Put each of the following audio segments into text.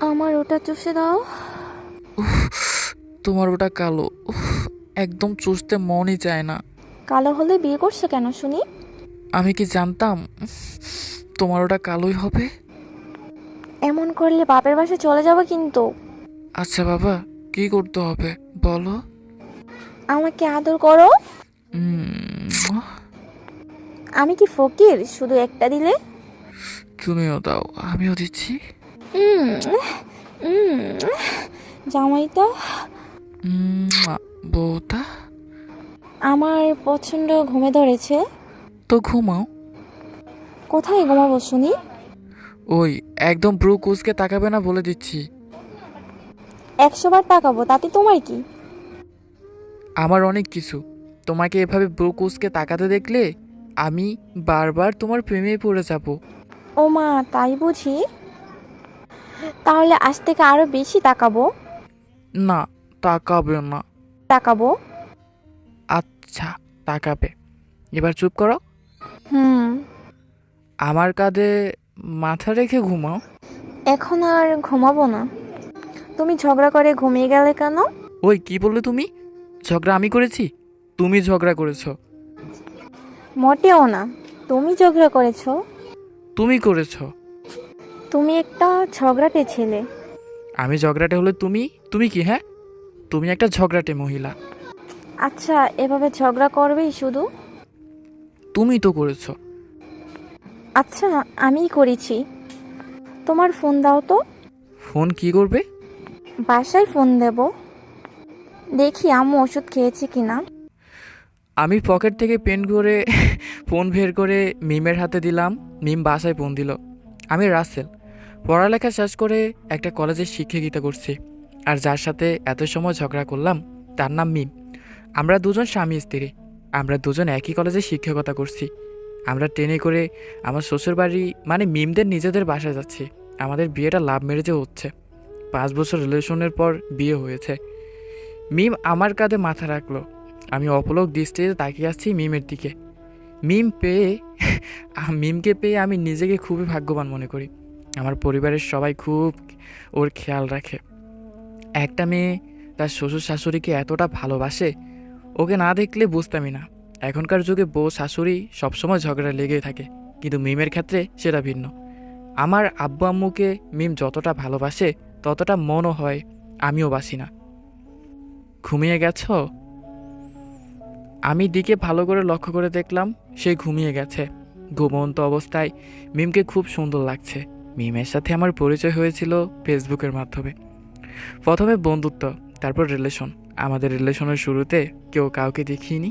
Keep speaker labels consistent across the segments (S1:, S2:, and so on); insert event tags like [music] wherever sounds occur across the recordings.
S1: আমার ওটা চুষে দাও।
S2: তোমার ওটা কালো। একদম চুষতে মনই চায় না।
S1: কালো হলে বিয়ে করছ কেন শুনি?
S2: আমি কি জানতাম তোমার ওটা কালোই হবে?
S1: এমন করলে বাপের বাসে চলে যাব কিন্তু।
S2: আচ্ছা বাবা কি করতে হবে বলো?
S1: আমাকে আদর করো।
S2: উম,
S1: আমি কি ফকির? শুধু একটা দিলে?
S2: তুমিও দাও আমিও দিচ্ছি।
S1: জামাইটা
S2: বউটা?
S1: আমার পছন্দ ঘুমে ধরেছে।
S2: তো ঘুমাও।
S1: কোথায় ঘুমাবো শুনি?
S2: ওই একদম ব্রু কুচকে তাকাবে না বলে দিচ্ছি।
S1: একশো বার তাকাবো তাতে তোমার কি?
S2: আমার অনেক কিছু। তোমাকে এভাবে ব্রু কুচকে তাকাতে দেখলে আমি বারবার তোমার প্রেমে পড়ে যাব।
S1: ও মা তাই বুঝি? তাহলে আজ থেকে আরও বেশি তাকাবো?
S2: না তাকাবে না।
S1: তাকাবো?
S2: আচ্ছা তাকাবে। এবার চুপ করো।
S1: হুম।
S2: আমার কাঁধে মাথা রেখে ঘুমাও।
S1: এখন আর ঘুমাবো না। তুমি ঝগড়া করে ঘুমিয়ে গেলে কেন?
S2: ওই কি বললে তুমি? ঝগড়া আমি করেছি? তুমি ঝগড়া করেছ।
S1: মোটেও না। তুমি ঝগড়া করেছ।
S2: তুমি করেছ।
S1: তুমি একটা ঝগড়াটে ছেলে।
S2: আমি ঝগড়াটে হলে তুমি? তুমি কি হ্যাঁ? তুমি একটা ঝগড়াটে মহিলা।
S1: আচ্ছা এভাবে ঝগড়া করবেই শুধু?
S2: তুমি তো করেছ।
S1: আচ্ছা আমিই করেছি। তোমার ফোন দাও তো।
S2: ফোন কি করবে?
S1: বাসায় ফোন দেব। দেখি আম্মু ওষুধ খেয়েছে কিনা।
S2: আমি পকেট থেকে পেন করে [laughs] ফোন বের করে মিমের হাতে দিলাম। মিম বাসায় ফোন দিল। আমি রাসেল। পড়ালেখা শেষ করে একটা কলেজে শিক্ষিকিতা করছি। আর যার সাথে এত সময় ঝগড়া করলাম, তার নাম মিম। আমরা দুজন স্বামী স্ত্রী। আমরা দুজন একই কলেজে শিক্ষকতা করছি। আমরা ট্রেনে করে আমার শ্বশুরবাড়ি মানে মিমদের নিজেদের বাসায় যাচ্ছি। আমাদের বিয়েটা লাভ ম্যারেজে হচ্ছে। পাঁচ বছর রিলেশনের পর বিয়ে হয়েছে। মিম আমার কাঁধে মাথা রাখল। আমি অপলক দৃষ্টিতে তাকিয়ে আসছি মিমের দিকে। মিম পেয়ে মিমকে পেয়ে আমি নিজেকে খুবই ভাগ্যবান মনে করি। আমার পরিবারের সবাই খুব ওর খেয়াল রাখে। একটা মেয়ে তার শ্বশুর শাশুড়িকে এতটা ভালোবাসে, ওকে না দেখলে বুঝতামই না। এখনকার যুগে বউ শাশুড়ি সবসময় ঝগড়া লেগেই থাকে, কিন্তু মিমের ক্ষেত্রে সেটা ভিন্ন। আমার আব্বু আম্মুকে মিম যতটা ভালোবাসে, ততটা মনও হয়, আমিও বাসি না। ঘুমিয়ে গেছো? আমি দিকে ভালো করে লক্ষ্য করে দেখলাম, সে ঘুমিয়ে গেছে। ঘুমন্ত অবস্থায় মিমকে খুব সুন্দর লাগছে। মিমের সাথে আমার পরিচয় হয়েছিল ফেসবুকের মাধ্যমে। প্রথমে বন্ধুত্ব, তারপর রিলেশন আমাদের রিলেশনের শুরুতে কেউ কাউকে দেখিনি,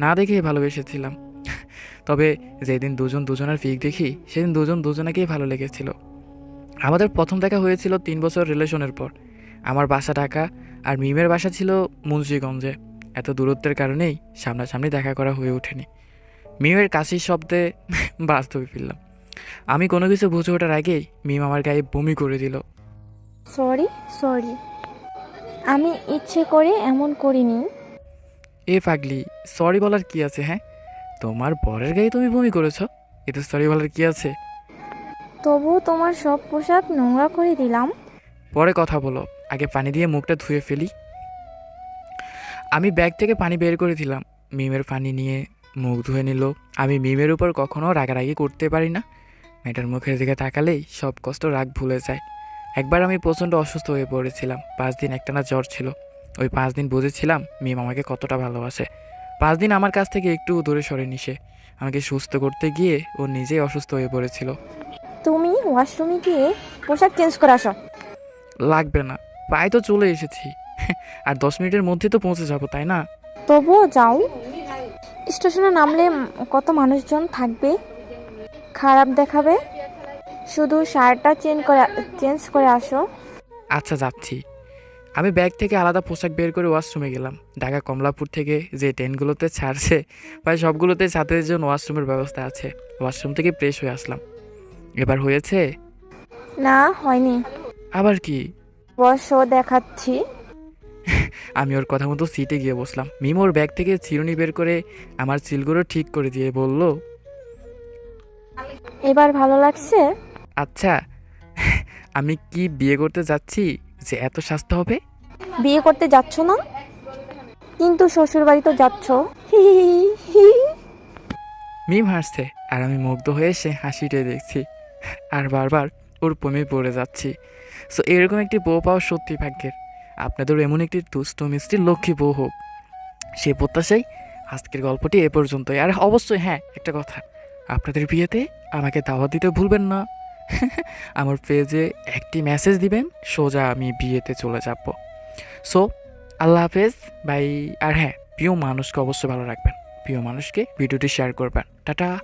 S2: না দেখেই ভালোবেসেছিলাম। তবে যেদিন দুজন দুজনের ফিক দেখি, সেদিন দুজন দুজনাকেই ভালো লেগেছিল। আমাদের প্রথম দেখা হয়েছিল তিন বছর রিলেশনের পর। আমার বাসা ঢাকা আর মিমের বাসা ছিল মুন্সিগঞ্জে। এত দূরত্বের কারণেই সামনাসামনি দেখা করা হয়ে ওঠেনি। মিমের কাশির শব্দে বাস্তবে ফিরলাম। আমি কোনো কিছু বুঝে ওঠার আগেই মিম আমার গায়ে বমি করে দিল।
S1: Sorry sorry. আমি ইচ্ছে করে এমন করিনি।
S2: এ পাগলি সরি বলার কি আছে হ্যাঁ? তোমার বরের গায়ে তুমি বমি করেছ? এতে সরি বলার কি আছে?
S1: তবুও তোমার সব পোশাক নোংরা করে দিলাম।
S2: পরে কথা বলো আগে পানি দিয়ে মুখটা ধুয়ে ফেলি। আমি ব্যাগ থেকে পানি বের করে দিলাম। মিমের পানি নিয়ে মুখ ধুয়ে নিল। আমি মিমের উপর কখনো রাগারাগি করতে পারি না। মেয়েটার মুখের দিকে তাকালেই সব কষ্ট রাগ ভুলে যায়। একবার আমি প্রচণ্ড অসুস্থ হয়ে পড়েছিলাম। পাঁচ দিন একটানা জ্বর ছিল। ওই পাঁচ দিন বুঝেছিলাম মিম আমাকে কতটা ভালোবাসে। পাঁচ দিন আমার কাছ থেকে একটু দূরে সরে নিশে আমাকে সুস্থ করতে গিয়ে ও নিজেই অসুস্থ হয়ে পড়েছিল।
S1: তুমি ওয়াশরুমে গিয়ে পোশাক চেঞ্জ করে আসো।
S2: লাগবে না। প্রায় তো চলে এসেছি। আর দশ মিনিটের মধ্যে তো পৌঁছে যাব তাই না?
S1: তবুও যাও। স্টেশনে নামলে কত মানুষজন থাকবে? খারাপ দেখাবে? শুধু শার্টটা চেঞ্জ করে চেঞ্জ করে আসো।
S2: আচ্ছা যাচ্ছি। আমি ব্যাগ থেকে আলাদা পোশাক বের করে ওয়াশরুমে গেলাম। ঢাকা কমলাপুর থেকে যে ট্রেনগুলোতে ছাড়ছে প্রায় সবগুলোতে ছাত্রীদের জন্য ওয়াশরুমের ব্যবস্থা আছে। ওয়াশরুম থেকে ফ্রেশ হয়ে আসলাম। এবার হয়েছে?
S1: না হয়নি।
S2: আবার কি?
S1: বসো দেখাচ্ছি। [laughs]
S2: আমি ওর কথা মতো সিটে গিয়ে বসলাম। মিম ওর ব্যাগ থেকে চিরুনি বের করে আমার চিলগুলো ঠিক করে দিয়ে বলল
S1: এবার ভালো লাগছে?
S2: আচ্ছা [laughs] আমি কি বিয়ে করতে যাচ্ছি যে এত স্বাস্থ্য হবে?
S1: বিয়ে করতে যাচ্ছ না? কিন্তু শ্বশুর বাড়ি তো যাচ্ছ। হি হি হি হি।
S2: মিম হাসছে আর আমি মুগ্ধ হয়ে সে হাসিটাই দেখছি। আর বারবার ওর প্রেমে পড়ে যাচ্ছি। সো এরকম একটি বউ পাওয়া সত্যি ভাগ্যের। আপনাদের এমন একটি দুষ্ট মিষ্টি লক্ষ্মী বউ হোক। সে প্রত্যাশাই আজকের গল্পটি এ পর্যন্তই। আর অবশ্যই হ্যাঁ একটা কথা। আপনাদের বিয়েতে আমাকে দাওয়াত দিতে ভুলবেন না। [laughs] আমার পেজে একটি মেসেজ দিবেন, সোজা আমি বিয়েতে চলে যাব। সো আল্লাহ হাফেজ বাই আর হ্যাঁ প্রিয় মানুষকে অবশ্যই ভালো রাখবেন। প্রিয় মানুষকে ভিডিওটি শেয়ার করবেন। টাটা।